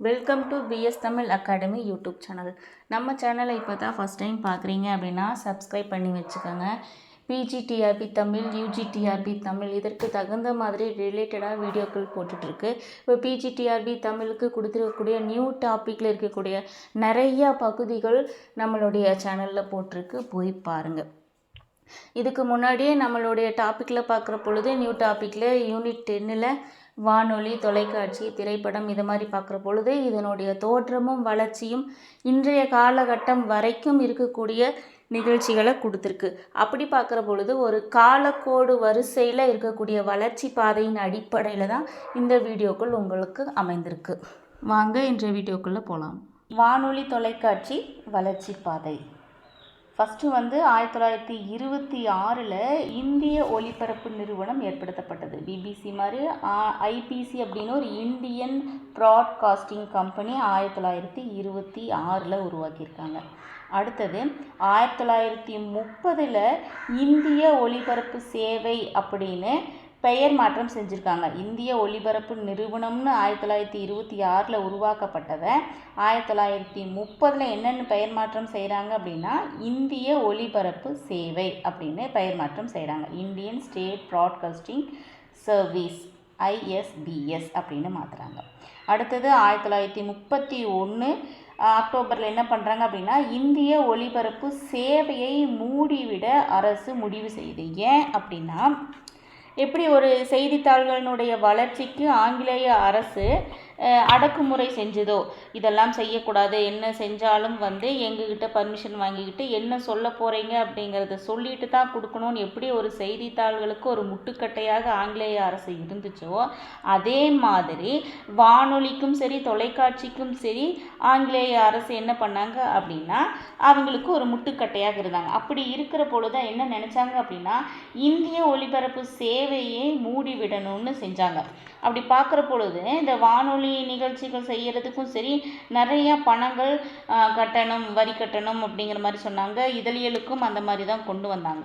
Welcome to PS Tamil academy YouTube channel நம்ம சேனலை இப்போ தான் ஃபஸ்ட் டைம் பார்க்குறீங்க அப்படின்னா சப்ஸ்கிரைப் பண்ணி வச்சுக்கோங்க. பிஜிடிஆர்பி தமிழ் யூஜிடிஆர்பி தமிழ் இதற்கு தகுந்த மாதிரி ரிலேட்டடாக வீடியோக்கள் போட்டுட்ருக்கு. இப்போ பிஜிடிஆர்பி தமிழுக்கு கொடுத்துருக்கக்கூடிய நியூ டாப்பிக்கில் இருக்கக்கூடிய நிறையா பகுதிகள் நம்மளுடைய சேனலில் போட்டிருக்கு. போய் பாருங்கள் இதுக்கு முன்னாடியே நம்மளுடைய டாப்பிக்கில் பார்க்குற பொழுது நியூ டாப்பிக்கில் யூனிட் டென்னில் வானொலி தொலைக்காட்சி திரைப்படம் இது மாதிரி பார்க்குற பொழுது இதனுடைய தோற்றமும் வளர்ச்சியும் இன்றைய காலகட்டம் வரைக்கும் இருக்கக்கூடிய நிகழ்ச்சிகளை கொடுத்துருக்கு. அப்படி பார்க்குற பொழுது ஒரு காலக்கோடு வரிசையில் இருக்கக்கூடிய வளர்ச்சி பாதையின் அடிப்படையில் தான் இந்த வீடியோக்கள் உங்களுக்கு அமைந்திருக்கு. வாங்க இன்றைய வீடியோக்குள்ளே போகலாம் வானொலி தொலைக்காட்சி வளர்ச்சி பாதை. ஃபஸ்ட்டு வந்து ஆயிரத்தி தொள்ளாயிரத்தி இருபத்தி ஆறில் இந்திய ஒலிபரப்பு நிறுவனம் ஏற்படுத்தப்பட்டது. பிபிசி மாதிரி ஐபிசி அப்படின்னு ஒரு இந்தியன் ப்ராட்காஸ்டிங் கம்பெனி ஆயிரத்தி தொள்ளாயிரத்தி இருபத்தி ஆறில் உருவாக்கியிருக்காங்க. அடுத்தது ஆயிரத்தி தொள்ளாயிரத்தி முப்பதில் இந்திய ஒலிபரப்பு சேவை அப்படின்னு பெயர் மாற்றம் செஞ்சுருக்காங்க. இந்திய ஒலிபரப்பு நிறுவனம்னு ஆயிரத்தி தொள்ளாயிரத்தி இருபத்தி ஆறில் உருவாக்கப்பட்டதை ஆயிரத்தி தொள்ளாயிரத்தி முப்பதில் என்னென்னு பெயர் மாற்றம் செய்கிறாங்க அப்படின்னா இந்திய ஒலிபரப்பு சேவை அப்படின்னு பெயர் மாற்றம் செய்கிறாங்க Indian state broadcasting service ISBS அப்படின்னு மாற்றுறாங்க அடுத்தது ஆயிரத்தி தொள்ளாயிரத்தி முப்பத்தி ஒன்று அக்டோபரில் என்ன பண்ணுறாங்க அப்படின்னா இந்திய ஒலிபரப்பு சேவையை மூடிவிட அரசு முடிவு செய்யுது ஏன் அப்படின்னா எப்படி ஒரு செய்தித்தாள்களினுடைய வளர்ச்சிக்கு ஆங்கிலேய அரசு அடக்குமுறை செஞ்சதோ? இதெல்லாம் செய்யக்கூடாது. என்ன செஞ்சாலும் வந்து எங்ககிட்ட பர்மிஷன் வாங்கிக்கிட்டு என்ன சொல்ல போகிறீங்க அப்படிங்கிறத சொல்லிட்டு தான் கொடுக்கணும்னு எப்படி ஒரு செய்தித்தாள்களுக்கு ஒரு முட்டுக்கட்டையாக ஆங்கிலேய அரசு இருந்துச்சோ அதே மாதிரி வானொலிக்கும் சரி தொலைக்காட்சிக்கும் சரி ஆங்கிலேய அரசு என்ன பண்ணாங்க அப்படின்னா அவங்களுக்கு ஒரு முட்டுக்கட்டையாக இருந்தாங்க. அப்படி இருக்கிற பொழுது என்ன நினச்சாங்க அப்படின்னா இந்திய ஒலிபரப்பு சேவையை மூடிவிடணும்னு செஞ்சாங்க. அப்படி பார்க்குற பொழுது இந்த வானொலி நிகழ்ச்சிகள் செய்கிறதுக்கும் சரி நிறையா பணங்கள் கட்டணம் வரி கட்டணம் அப்படிங்கிற மாதிரி சொன்னாங்க. இதழியலுக்கும் அந்த மாதிரி தான் கொண்டு வந்தாங்க.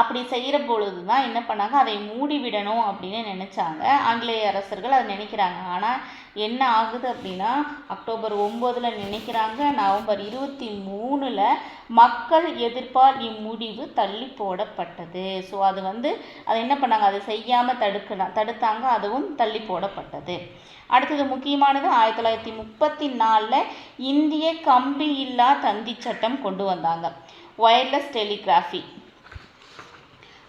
அப்படி செய்கிற பொழுது தான் என்ன பண்ணாங்க? அதை மூடிவிடணும் அப்படின்னு நினச்சாங்க. ஆங்கிலேய அரசர்கள் அதை நினைக்கிறாங்க. ஆனால் என்ன ஆகுது அப்படின்னா அக்டோபர் ஒம்போதில் நினைக்கிறாங்க. நவம்பர் இருபத்தி மூணில் மக்கள் எதிர்ப்பால் இம்முடிவு தள்ளி போடப்பட்டது. ஸோ அது வந்து அதை என்ன பண்ணாங்க? அதை செய்யாமல் தடுக்கலாம் தடுத்தாங்க. அதுவும் தள்ளி போடப்பட்டது. அடுத்தது முக்கியமானது ஆயிரத்தி தொள்ளாயிரத்தி முப்பத்தி நாலில் இந்திய கம்பி இல்லா தந்தி சட்டம் கொண்டு வந்தாங்க. ஒயர்லெஸ் டெலிகிராஃபி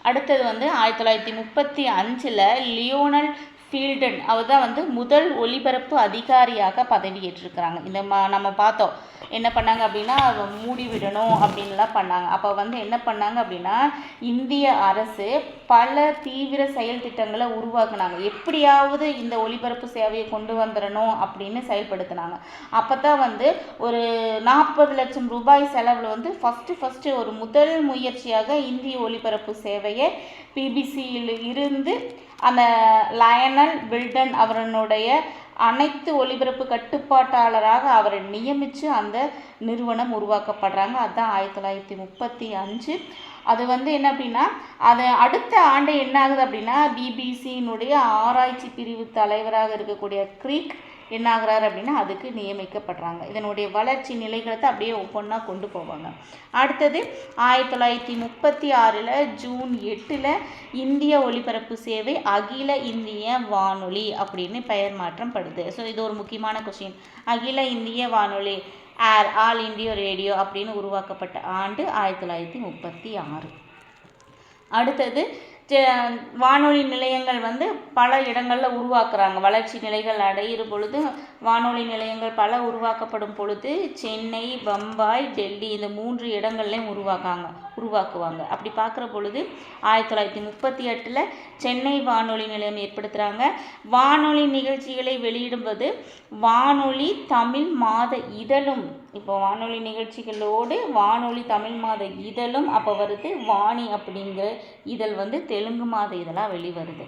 அடுத்தது வந்து ஆயிரத்தி தொள்ளாயிரத்தி முப்பத்தி அஞ்சில் லியோனல் ஃபீல்டன் அவர் தான் வந்து முதல் ஒலிபரப்பு அதிகாரியாக பதவியேற்றிருக்கிறாங்க. இந்த மா நம்ம பார்த்தோம். என்ன பண்ணாங்க அப்படின்னா மூடி விடணும் அப்படின்லாம் பண்ணாங்க. அப்போ வந்து என்ன பண்ணாங்க அப்படின்னா இந்திய அரசு பல தீவிர செயல் திட்டங்களை உருவாக்குனாங்க. எப்படியாவது இந்த ஒலிபரப்பு சேவையை கொண்டு வந்துடணும் அப்படின்னு செயல்படுத்தினாங்க. அப்போ தான் வந்து ஒரு நாற்பது லட்சம் ரூபாய் செலவில் வந்து ஃபஸ்ட்டு ஃபஸ்ட்டு ஒரு முதல் முயற்சியாக இந்திய ஒலிபரப்பு சேவையை பிபிசியில் இருந்து அந்த லயனல் பில்டன் அவரனுடைய அனைத்து ஒலிபரப்பு கட்டுப்பாட்டாளராக அவரை நியமித்து அந்த நிறுவனம் உருவாக்கப்படுறாங்க. அதுதான் ஆயிரத்தி தொள்ளாயிரத்தி முப்பத்தி அஞ்சு. அது வந்து என்ன அப்படின்னா அது அடுத்த ஆண்டு என்ன ஆகுது அப்படின்னா பிபிசியினுடைய ஆராய்ச்சி பிரிவு தலைவராக இருக்கக்கூடிய க்ரீக் என்னாகிறார் அப்படின்னா அதுக்கு நியமிக்கப்படுறாங்க. இதனுடைய வளர்ச்சி நிலைகளை அப்படியே ஒவ்வொன்றா கொண்டு போவாங்க. அடுத்தது ஆயிரத்தி தொள்ளாயிரத்தி முப்பத்தி ஆறில் ஜூன் எட்டில் இந்திய ஒலிபரப்பு சேவை அகில இந்திய வானொலி அப்படின்னு பெயர் மாற்றம் படுது. ஸோ இது ஒரு முக்கியமான கொஷின் அகில இந்திய வானொலி ஏர் ஆல் இந்தியா ரேடியோ அப்படின்னு உருவாக்கப்பட்ட ஆண்டு ஆயிரத்தி தொள்ளாயிரத்தி முப்பத்தி ஆறு. அடுத்தது வானொலி நிலையங்கள் வந்து பல இடங்களில் உருவாக்குறாங்க. வளர்ச்சி நிலைகள் அடையிற பொழுது வானொலி நிலையங்கள் பல உருவாக்கப்படும் பொழுது சென்னை பம்பாய் டெல்லி இந்த மூன்று இடங்கள்லையும் உருவாக்காங்க உருவாக்குவாங்க. அப்படி பார்க்குற பொழுது ஆயிரத்தி தொள்ளாயிரத்தி முப்பத்தி எட்டில் சென்னை வானொலி நிலையம் ஏற்படுத்துகிறாங்க வானொலி நிகழ்ச்சிகளை வெளியிடும்போது வானொலி தமிழ் மாத இதழும் இப்போ வானொலி நிகழ்ச்சிகளோடு வானொலி தமிழ் மாத இதழும் அப்போ வருது வாணி அப்படிங்கிற இதழ் வந்து தெலுங்கு மாத இதழாக வெளிவருது.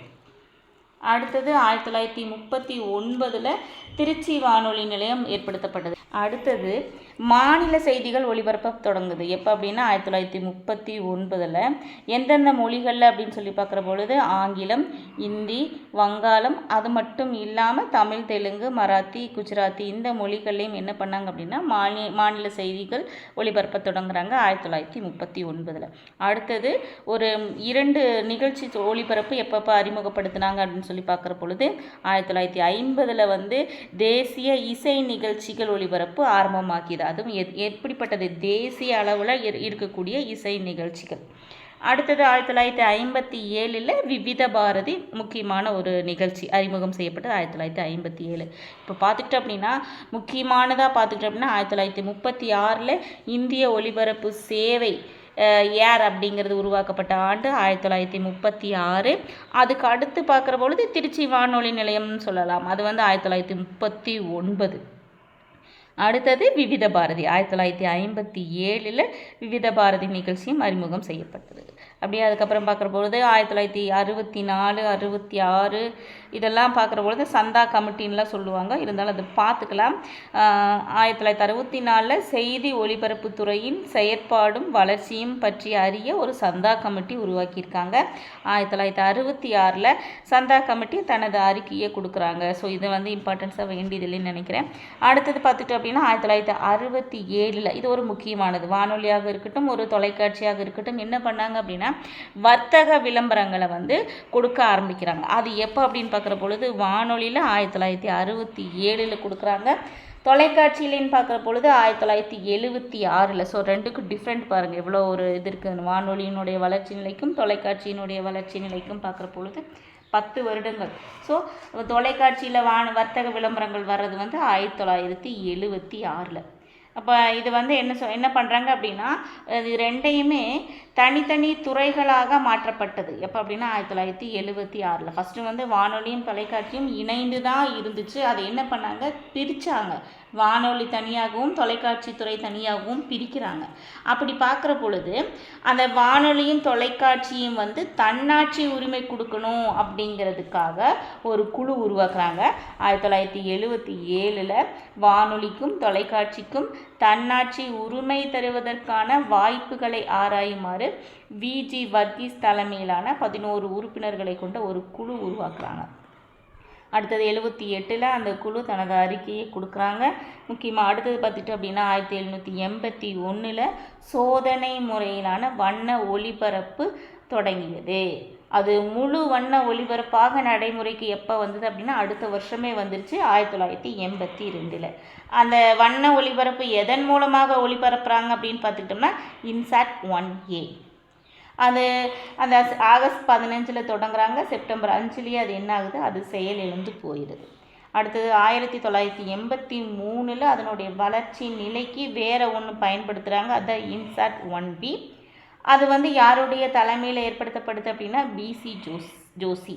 அடுத்தது ஆயிரத்தி தொள்ளாயிரத்தி முப்பத்தி ஒன்பதில் திருச்சி வானொலி நிலையம் ஏற்படுத்தப்பட்டது. அடுத்தது மாநில செய்திகள் ஒளிபரப்ப தொடங்குது. எப்போ அப்படின்னா ஆயிரத்தி தொள்ளாயிரத்தி முப்பத்தி ஒன்பதில். எந்தெந்த மொழிகளில் அப்படின்னு சொல்லி பார்க்குற பொழுது ஆங்கிலம் இந்தி வங்காளம் அது மட்டும் இல்லாமல் தமிழ் தெலுங்கு மராத்தி குஜராத்தி இந்த மொழிகள்லையும் என்ன பண்ணாங்க அப்படின்னா மாநில மாநில செய்திகள் ஒளிபரப்ப தொடங்குறாங்க ஆயிரத்தி தொள்ளாயிரத்தி முப்பத்தி ஒன்பதில். அடுத்தது ஒரு இரண்டு நிகழ்ச்சி ஒளிபரப்பு எப்பப்போ அறிமுகப்படுத்தினாங்க அப்படின்னு சொல்லி பார்க்குற பொழுது ஆயிரத்தி தொள்ளாயிரத்தி ஐம்பதில் வந்து தேசிய இசை நிகழ்ச்சிகள் ஒளிபரப்பு ஆரம்பமாக்கியது. அதுவும் எத் எப்படிப்பட்டது? தேசிய அளவில் இரு இருக்கக்கூடிய இசை நிகழ்ச்சிகள். அடுத்தது ஆயிரத்தி தொள்ளாயிரத்தி ஐம்பத்தி ஏழில் விவித பாரதி முக்கியமான ஒரு நிகழ்ச்சி அறிமுகம் செய்யப்பட்டது ஆயிரத்தி தொள்ளாயிரத்தி ஐம்பத்தி ஏழு. இப்போ பார்த்துக்கிட்டோம் அப்படின்னா முக்கியமானதாக பார்த்துக்கிட்டோம் அப்படின்னா ஆயிரத்தி தொள்ளாயிரத்தி முப்பத்தி ஆறில் இந்திய ஒலிபரப்பு சேவை ஏர் அப்படிங்கிறது உருவாக்கப்பட்ட ஆண்டு ஆயிரத்தி தொள்ளாயிரத்தி முப்பத்தி ஆறு. அதுக்கு அடுத்து பார்க்குற பொழுது திருச்சி வானொலி நிலையம்னு சொல்லலாம். அது வந்து ஆயிரத்தி தொள்ளாயிரத்தி முப்பத்தி ஒன்பது. அடுத்தது விவித பாரதி. ஆயிரத்தி தொள்ளாயிரத்தி ஐம்பத்தி ஏழில் விவித பாரதி நிகழ்ச்சியும் அறிமுகம் செய்யப்பட்டது. அப்படியே அதுக்கப்புறம் பார்க்குற பொழுது ஆயிரத்தி தொள்ளாயிரத்தி அறுபத்தி நாலு அறுபத்தி ஆறு இதெல்லாம் பார்க்குற பொழுது சந்தா கமிட்டின்லாம் சொல்லுவாங்க. இருந்தாலும் அது பார்த்துக்கலாம். ஆயிரத்தி தொள்ளாயிரத்தி அறுபத்தி நாலில் செய்தி ஒளிபரப்புத்துறையின் செயற்பாடும் வளர்ச்சியும் பற்றி அறிய ஒரு சந்தா கமிட்டி உருவாக்கியிருக்காங்க. ஆயிரத்தி தொள்ளாயிரத்தி அறுபத்தி ஆறில் சந்தா கமிட்டி தனது அறிக்கையை கொடுக்குறாங்க. ஸோ இதை வந்து இம்பார்ட்டன்ஸாக வேண்டியதில்லைன்னு நினைக்கிறேன். அடுத்தது பார்த்துட்டோம் அப்படின்னா ஆயிரத்தி தொள்ளாயிரத்தி அறுபத்தி ஏழில் இது ஒரு முக்கியமானது. வானொலியாக இருக்கட்டும் ஒரு தொலைக்காட்சியாக இருக்கட்டும் என்ன பண்ணாங்க அப்படின்னா வர்த்தக விளம்பரங்களை வந்து கொடுக்க ஆரம்பிக்கிறாங்க. அது எப்போ அப்படின்னு பார்க்குற பொழுது வானொலியில் ஆயிரத்தி தொள்ளாயிரத்தி அறுபத்தி ஏழில் கொடுக்குறாங்க. தொலைக்காட்சியிலேன்னு பார்க்குற பொழுது ஆயிரத்தி தொள்ளாயிரத்தி எழுபத்தி ஆறில். ஸோ ரெண்டுக்கும் டிஃப்ரெண்ட் பாருங்கள் எவ்வளோ ஒரு இது இருக்குது வானொலியினுடைய வளர்ச்சி நிலைக்கும் தொலைக்காட்சியினுடைய வளர்ச்சி நிலைக்கும் பார்க்குற பொழுது பத்து வருடங்கள். ஸோ தொலைக்காட்சியில் வான வர்த்தக விளம்பரங்கள் வர்றது வந்து ஆயிரத்தி தொள்ளாயிரத்தி எழுபத்தி ஆறில். அப்போ இது வந்து என்ன சொ என்ன பண்ணுறாங்க அப்படின்னா இது ரெண்டையுமே தனித்தனி துறைகளாக மாற்றப்பட்டது. எப்போ அப்படின்னா ஆயிரத்தி தொள்ளாயிரத்தி எழுபத்தி ஆறில். ஃபஸ்ட்டு வந்து வானொலியும் தொலைக்காட்சியும் இணைந்து தான் இருந்துச்சு. அதை என்ன பண்ணாங்க? பிரித்தாங்க வானொலி தனியாகவும் தொலைக்காட்சி துறை தனியாகவும் பிரிக்கிறாங்க. அப்படி பார்க்குற பொழுது அந்த வானொலியும் தொலைக்காட்சியும் வந்து தன்னாட்சி உரிமை கொடுக்கணும் அப்படிங்கிறதுக்காக ஒரு குழு உருவாக்குறாங்க. ஆயிரத்தி தொள்ளாயிரத்தி எழுபத்தி ஏழில் வானொலிக்கும் தொலைக்காட்சிக்கும் தன்னாட்சி உரிமை தருவதற்கான வாய்ப்புகளை ஆராயுமாறு விஜி வர்கீஸ் தலைமையிலான பதினோரு உறுப்பினர்களை கொண்ட ஒரு குழு உருவாக்குறாங்க. அடுத்தது எழுபத்தி எட்டில் அந்த குழு தனது அறிக்கையை கொடுக்குறாங்க. முக்கியமாக அடுத்தது பார்த்துட்டு அப்படின்னா ஆயிரத்தி எழுநூற்றி எண்பத்தி ஒன்றில் சோதனை முறையிலான வண்ண ஒளிபரப்பு தொடங்கியது. அது முழு வண்ண ஒளிபரப்பாக நடைமுறைக்கு எப்போ வந்தது அப்படின்னா அடுத்த வருஷமே வந்துருச்சு ஆயிரத்தி தொள்ளாயிரத்தி எண்பத்தி ரெண்டில் அந்த வண்ண ஒளிபரப்பு எதன் மூலமாக ஒளிபரப்புகிறாங்க அப்படின்னு பார்த்துக்கிட்டோம்னா இன்சாட் ஒன் ஏ. அது அந்த ஆகஸ்ட் பதினஞ்சில் தொடங்குறாங்க செப்டம்பர் அஞ்சுலேயே அது என்ன ஆகுது அது செயல் இழந்து போயிடுது. அடுத்தது ஆயிரத்தி தொள்ளாயிரத்தி எண்பத்தி மூணில் அதனுடைய வளர்ச்சி நிலைக்கு வேறு ஒன்று பயன்படுத்துகிறாங்க அதுதான் இன்சாட் ஒன் பி. அது வந்து யாருடைய தலைமையில் ஏற்படுத்தப்படுது அப்படின்னா பிசி ஜோஸ் ஜோசி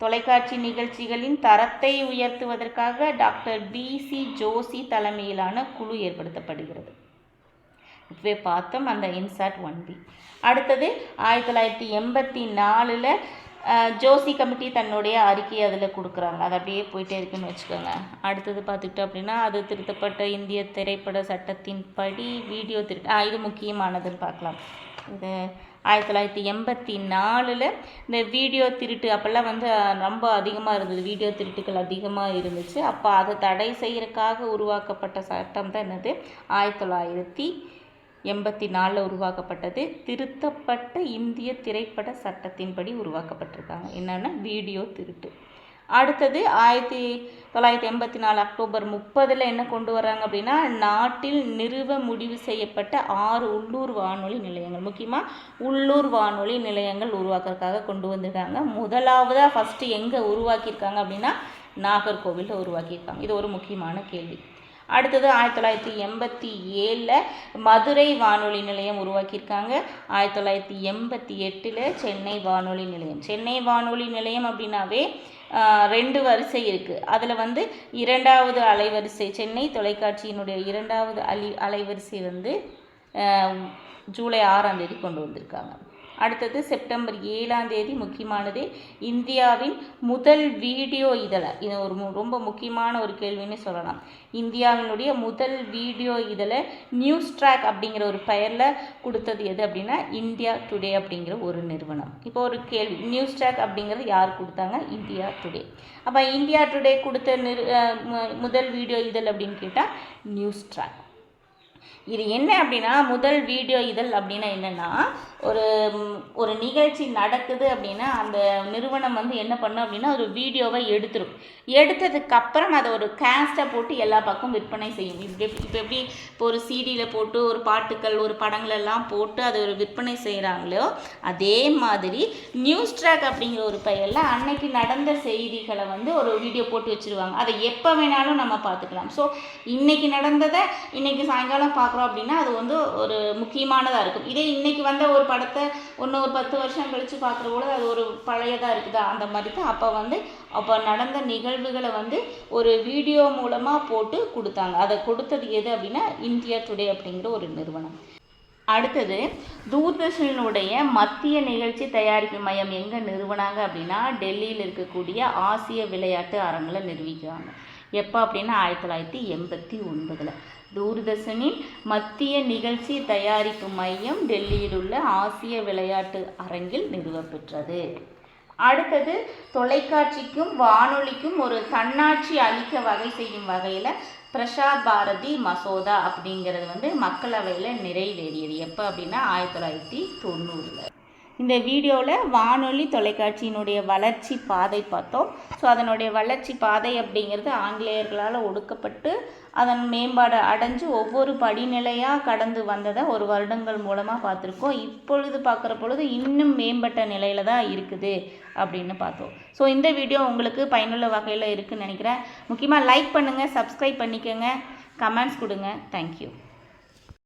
தொலைக்காட்சி நிகழ்ச்சிகளின் தரத்தை உயர்த்துவதற்காக டாக்டர் பிசி ஜோசி தலைமையிலான குழு ஏற்படுத்தப்படுகிறது. இப்பவே பார்த்தோம் அந்த இன்சாட் ஒன் பி. அடுத்தது ஆயிரத்தி தொள்ளாயிரத்தி எண்பத்தி நாலில் ஜோசி கமிட்டி தன்னுடைய அறிக்கையை அதில் கொடுக்குறாங்க. அது அப்படியே போயிட்டே இருக்குன்னு வச்சுக்கோங்க. அடுத்தது பார்த்துக்கிட்டோம் அப்படின்னா அது திருத்தப்பட்ட இந்திய திரைப்பட சட்டத்தின் படி வீடியோ திரு இது முக்கியமானதுன்னு பார்க்கலாம். இது ஆயிரத்தி தொள்ளாயிரத்தி எண்பத்தி நாலில் இந்த வீடியோ திருட்டு அப்போல்லாம் வந்து ரொம்ப அதிகமாக இருந்தது. வீடியோ திருட்டுகள் அதிகமாக இருந்துச்சு. அப்போ அதை தடை செய்கிறக்காக உருவாக்கப்பட்ட சட்டம் தான் என்னது? ஆயிரத்தி தொள்ளாயிரத்தி எண்பத்தி நாலில் உருவாக்கப்பட்டது. திருத்தப்பட்ட இந்திய திரைப்பட சட்டத்தின்படி உருவாக்கப்பட்டிருக்காங்க. என்னென்னா வீடியோ திருட்டு. அடுத்தது ஆயிரத்தி தொள்ளாயிரத்தி எண்பத்தி நாலு அக்டோபர் முப்பதில் என்ன கொண்டு வராங்க அப்படின்னா நாட்டில் நிறுவ முடிவு செய்யப்பட்ட ஆறு உள்ளூர் வானொலி நிலையங்கள். முக்கியமாக உள்ளூர் வானொலி நிலையங்கள் உருவாக்குறதுக்காக கொண்டு வந்திருக்காங்க. முதலாவதாக ஃபஸ்ட்டு எங்கே உருவாக்கியிருக்காங்க அப்படின்னா நாகர்கோவிலில் உருவாக்கியிருக்காங்க. இது ஒரு முக்கியமான கேள்வி. அடுத்தது ஆயிரத்தி தொள்ளாயிரத்தி எண்பத்தி ஏழில் மதுரை வானொலி நிலையம் உருவாக்கியிருக்காங்க. ஆயிரத்தி தொள்ளாயிரத்தி எண்பத்தி எட்டில் சென்னை வானொலி நிலையம். சென்னை வானொலி நிலையம் அப்படின்னாவே ரெண்டு வரிசை இருக்குது அதில் வந்து இரண்டாவது அலைவரிசை சென்னை தொலைக்காட்சியினுடைய இரண்டாவது அலி அலைவரிசை வந்து ஜூலை ஆறாம் தேதி கொண்டு வந்திருக்காங்க. அடுத்தது செப்டம்பர் ஏழாம் தேதி முக்கியமானது இந்தியாவின் முதல் வீடியோ இதழை. இது ஒரு ரொம்ப முக்கியமான ஒரு கேள்வின்னு சொல்லலாம். இந்தியாவினுடைய முதல் வீடியோ இதழை நியூஸ் ட்ராக் அப்படிங்கிற ஒரு பெயரில் கொடுத்தது எது அப்படின்னா இந்தியா டுடே அப்படிங்கிற ஒரு நிறுவனம். இப்போ ஒரு கேள்வி நியூஸ் ட்ராக் அப்படிங்கிறது யார் கொடுத்தாங்க? India today. அப்போ இந்தியா டுடே கொடுத்த நிறு முதல் வீடியோ இதழ் அப்படின்னு கேட்டால் நியூஸ் ட்ராக். இது என்ன அப்படின்னா முதல் வீடியோ இதழ் அப்படின்னா என்னென்னா ஒரு ஒரு நிகழ்ச்சி நடக்குது அப்படின்னா அந்த நிறுவனம் வந்து என்ன பண்ணும் அப்படின்னா ஒரு வீடியோவை எடுத்துரும். எடுத்ததுக்கப்புறம் அதை ஒரு கேஸ்ட்டை போட்டு எல்லா பக்கம் விற்பனை செய்யும். இப்படி இப்போ எப்படி இப்போ ஒரு சிடியில் போட்டு ஒரு பாட்டுக்கள் ஒரு படங்கள் எல்லாம் போட்டு அதை ஒரு விற்பனை செய்கிறாங்களோ அதே மாதிரி நியூஸ் ட்ராக் அப்படிங்கிற ஒரு பெயரில் அன்னைக்கு நடந்த செய்திகளை வந்து ஒரு வீடியோ போட்டு வச்சுருவாங்க. அதை எப்போ வேணாலும் நம்ம பார்த்துக்கலாம். ஸோ இன்னைக்கு நடந்ததை இன்னைக்கு சாயங்காலம் பார்க்குறோம் அப்படின்னா அது வந்து ஒரு முக்கியமானதாக இருக்கும். இதே இன்னைக்கு வந்த ஒரு படத்தை இன்னும் ஒரு பத்து வருஷம் கழித்து பார்க்குற பொழுது அது ஒரு பழையதாக இருக்குதா? அந்த மாதிரி தான் அப்போ வந்து அப்போ நடந்த நிகழ்வுகளை வந்து ஒரு வீடியோ மூலமாக போட்டு கொடுத்தாங்க. அதை கொடுத்தது எது அப்படின்னா இந்தியா டுடே அப்படிங்கிற ஒரு நிறுவனம். அடுத்தது தூர்தர்ஷனுடைய மத்திய நிகழ்ச்சி தயாரிப்பு மையம் எங்கே நிறுவனாங்க அப்படின்னா டெல்லியில் இருக்கக்கூடிய ஆசிய விளையாட்டு அரங்கில் நிறுவிக்கிறாங்க. எப்போ அப்படின்னா ஆயிரத்தி தொள்ளாயிரத்தி எண்பத்தி ஒன்பதில். தூர்தர்ஷனின் மத்திய நிகழ்ச்சி தயாரிப்பு மையம் டெல்லியில் உள்ள ஆசிய விளையாட்டு அரங்கில் நிறுவப்பெற்றது அடுத்தது தொலைக்காட்சிக்கும் வானொலிக்கும் ஒரு தன்னாட்சி அளிக்க வகை செய்யும் வகையில் பிரசார் பாரதி மசோதா அப்படிங்கிறது வந்து மக்களவையில் நிறைவேறியது. எப்போ அப்படின்னா ஆயிரத்தி தொள்ளாயிரத்தி தொண்ணூறில். இந்த வீடியோவில் வானொலி தொலைக்காட்சியினுடைய வளர்ச்சி பாதை பார்த்தோம். ஸோ அதனுடைய வளர்ச்சி பாதை அப்படிங்கிறது ஆங்கிலேயர்களால் ஒடுக்கப்பட்டு அதன் மேம்பாடு அடைஞ்சு ஒவ்வொரு படிநிலையாக கடந்து வந்ததை ஒரு வருடங்கள் மூலமாக பார்த்துருக்கோம். இப்பொழுது பார்க்குற பொழுது இன்னும் மேம்பட்ட நிலையில் தான் இருக்குது அப்படின்னு பார்த்தோம். ஸோ இந்த வீடியோ உங்களுக்கு பயனுள்ள வகையில் இருக்குதுன்னு நினைக்கிறேன். முக்கியமாக லைக் பண்ணுங்கள் சப்ஸ்கிரைப் பண்ணிக்கோங்க. கமெண்ட்ஸ் கொடுங்க. தேங்க்யூ